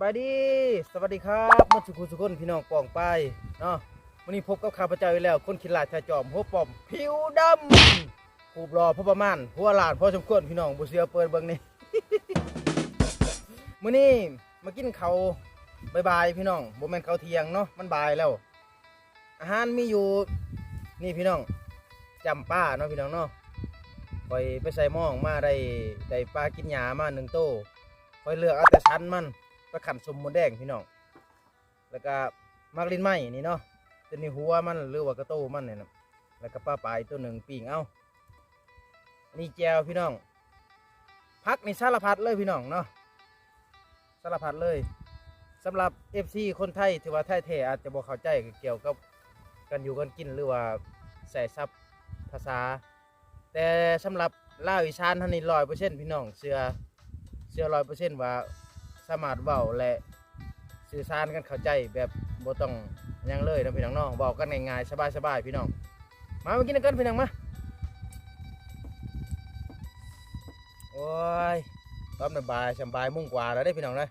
บายดี สวัสดีครับมาสุขุสุคนพี่น้องปองไปเนาะวันนี้พบกับข้าพเจ้าอีกแล้ว คนขินลาดชาจอมหัวปอม ผิวดำผูบรอพอประมาณหัวลาดพอสมควรพี่น้องบุเสียเปิดเบิ่งนี่มื้อนี้มากินเขาวบายพี่น้องบ่แม่นเขาวเที่ยงเนาะมันบายแล้ว อาหารมีอยู่นี่พี่น้องจำป้าเนาะพี่น้องเนาะคอยไปใส่หม้องมาได้ได้ปลากินหญ้ามาหนึ่งโตคอยเลือกเอาแต่ชั้นมัน ไปขันสมมดแดงพี่น้อง แล้วก็มากลินไหมนี่เนาะตัวนี้หัวมันหรือว่ากระโตมันเนี่ยนะแล้วก็ปลาปลายตัวหนึ่งปีงเอานนี้แจวพี่น้อง พักในสารพัดเลยพี่น้องเนาะสารพัดเลยสำหรับ FC คนไทยถือว่าไทยแท้อาจจะบอกเข้าใจเกี่ยวกับการอยู่กันกินหรือว่าใส่ซับภาษา แต่สำหรับล่าวอีสานท่านนี้ร้อยเปอร์เซ็นต์พี่น้องเสือเสือร้อยเปอร์เซ็นต์ว่า สามารถเว้าและสื่อสารกันเข้าใจแบบบ่ต้องหยังเลยนะพี่น้องเนาะเว้ากันง่ายๆสบายๆพี่น้อง มามากินกันพี่น้องมา โอ้ยตอนบ่ายๆสำบายมุ่งกว่าแล้วได้พี่น้องเลย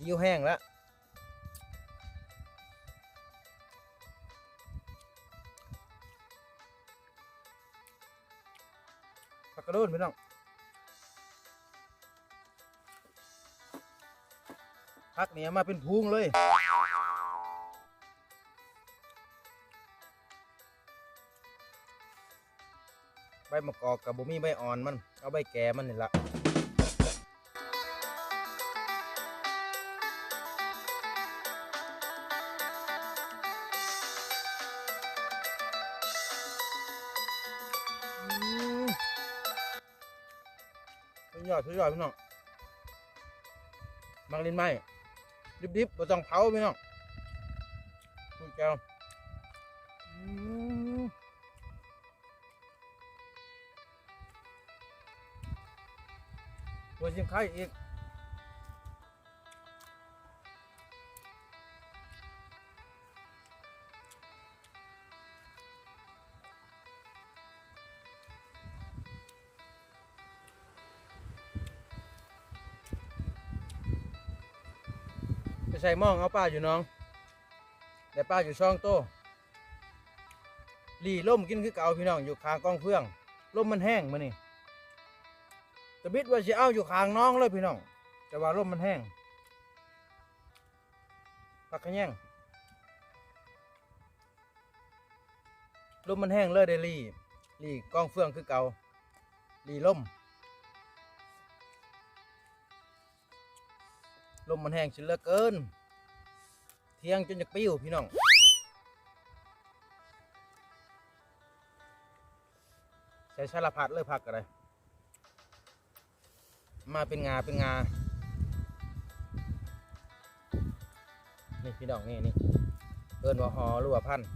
หิวแห้งแล้วผักกระโดนพี่น้อง พักเนี่ยมาเป็นพุงเลย ใบมะกอกกับบุมีใบอ่อนมัน เอาใบแก่มันนี่ละสุดยอดสุดยอดพี่น้องมังลินไหม ดิบๆบ่ต้องเผาพี่น้องคุยแก้วตัวจิมไข่อีก ใส่หมองเอาป้าอยู่น้อง แต่ป้าอยู่ช่องโตหลีล่มกินคือเก่าพี่น้องอยู่คางกองเพื่องล่มมันแห้งมานี่ตะบิดว่าสิเอาอยู่ข้างน้องเลยพี่น้อง แต่ว่าลมมันแห้งปักขะแยงลมมันแห้งเลยเดลี่ลี่กองเฟืองคือเก่าลี่ม ลมมันแห้งสิเหลือเกิน เที่ยงจนจะปิ้วพี่น้องใส่สารพัดเลยผักอะไรมาเป็นงาเป็นงา นี่พี่น้องนี่นี่เอินว่าหอหรือว่าพันธุ์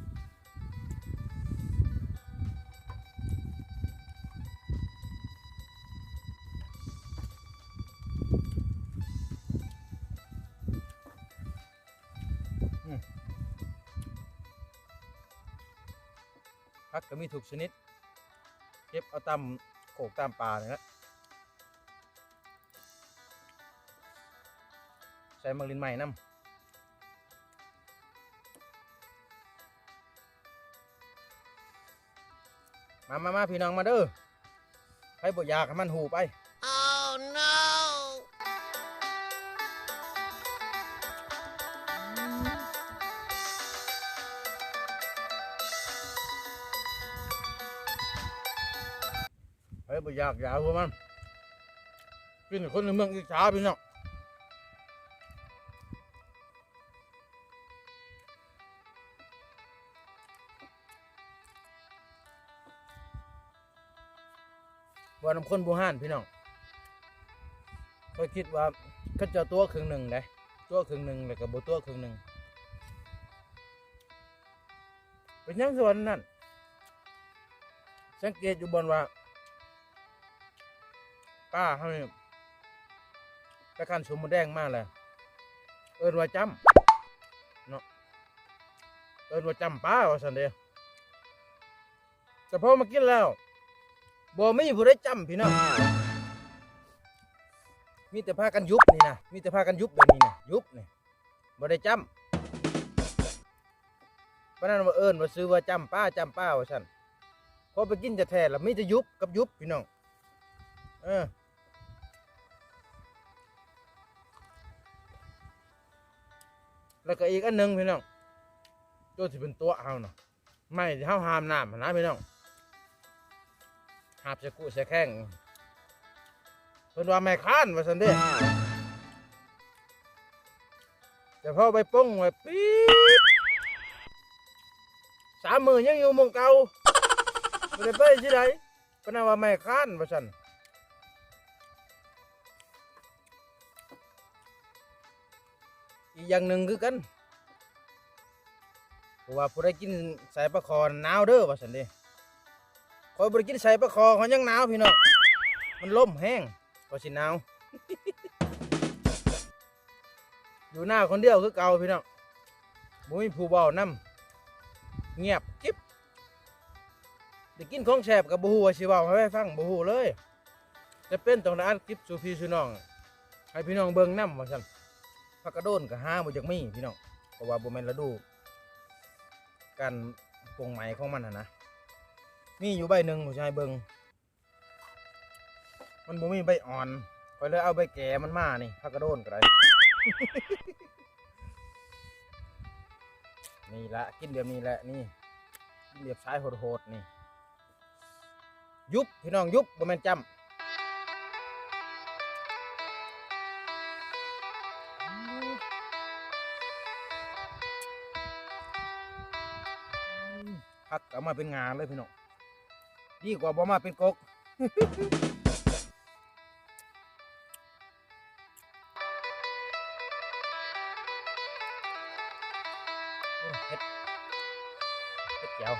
พักก็มีถูกชนิด เก็บเอาตามโขกตามป่าเนี่ยนะใส่มังลินใหม่น้ำมามามาพี่น้องมาเด้อใครบ่อยากให้มันหูไป Oh no! ใครบ่อยากอยากหัวมันกินคนในเมืองอิจฉาพี่น้องว่าน้ำคนบูฮานพี่น้องก็คิดว่าก็จะตัวครึ่งหนึ่งได้ตัวครึ่งหนึ่งแล้วก็บ่ตัวครึ่งหนึ่งเป็นยังส่วนนั่นสังเกตอยู่บนว่า ป้าเขานี่ไปขันสมมุแดงมากเลยเอินว่าจำเนาะเอินว่าจำป้าว่าสันเดียแต่พอมากินแล้วบ่มีผู้ได้จำพี่น้องมีแต่พากันยุบนี่นะมีแต่พากันยุบแบบนี้นะยุบนี่บ่ได้จำเพราะนั้นว่าเอินว่าซื้อว่าจำป้าจำป้าว่าซั่นพอไปกินจะแท้แล้วมีแต่ยุบกับยุบพี่น้องเออ แล้วก็อีกอันหนึ่งพี่น้องตัวที่เป็นตัวเฮาเนาะไม่ที่เฮาหามน้ำนนะพี่น้องหาบใส่กุใส่แข้งเพิ่นว่าแม่ค้านว่าซั่นเด้แต่พอไปป้งไว้ปี๊ดสามมือยังอยู่มองเก่าบ่ได้ไปที่ใดเพิ่นว่าแม่ค้านว่าซั่น อีกอย่างหนึ่งคือกันเพราะว่าผู้ใดกินใส่ปลาคอหนาวเด้อว่าซั่นเด้คอยบ่ได้กินใส่ปลาคอเขายังหนาวพี่น้องมันล่มแห้งก็สิหนาวอยู่หน้าคนเดียวคือเก่าพี่น้องบ่มีผู้เว้านำเงียบกิ๊บได้กินของแซ่บกับบ่ฮู้ว่าวให้ฟังบ่ฮู้เลย จะเป็นต้องได้อัดคลิปสูพีสูน้อง ให้พี่น้องเบิ่งนำว่าซั่น ผักกระโดนก็ห้าบ่จักมีพี่น้องเพราะว่าบ่แม่นฤดูการปลงไหมของมันนะนะมีอยู่ใบหนึ่งผู้ชายเบิงมันบ่มีใบอ่อนก็เลยเอาใบแก่มันมานี่ผักกระโดนก็ได้นี่ละกินแบบนี้แหละนี่กินแบบสายโหดๆนี่ ยุบพี่น้องยุบบ่แม่นจำ พักเอามาเป็นงานเลยพี่น้องดีกว่าบ่มาเป็นกกเฮ็ดเฮ็ดเจียว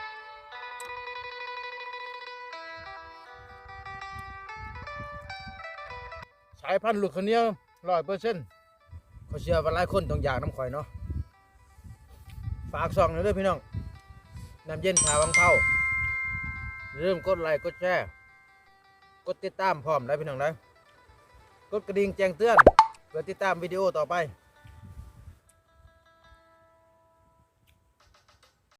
สายพันธุ์ลูกคนเนี้ยร้อยเปอร์เซ็นต์เขาเชื่อว่าหลายคนต้องอยากน้ำข่อยเนาะ ฝากซองหน่อยด้อพี่น้อง น้ำเย็นชาวังเผาอย่าลืมกดไลค์กดแชร์กดติดตามพร้อมได้พี่น้องได้กดกระดิ่งแจ้งเตือนเพื่อติดตามวิดีโอต่อไป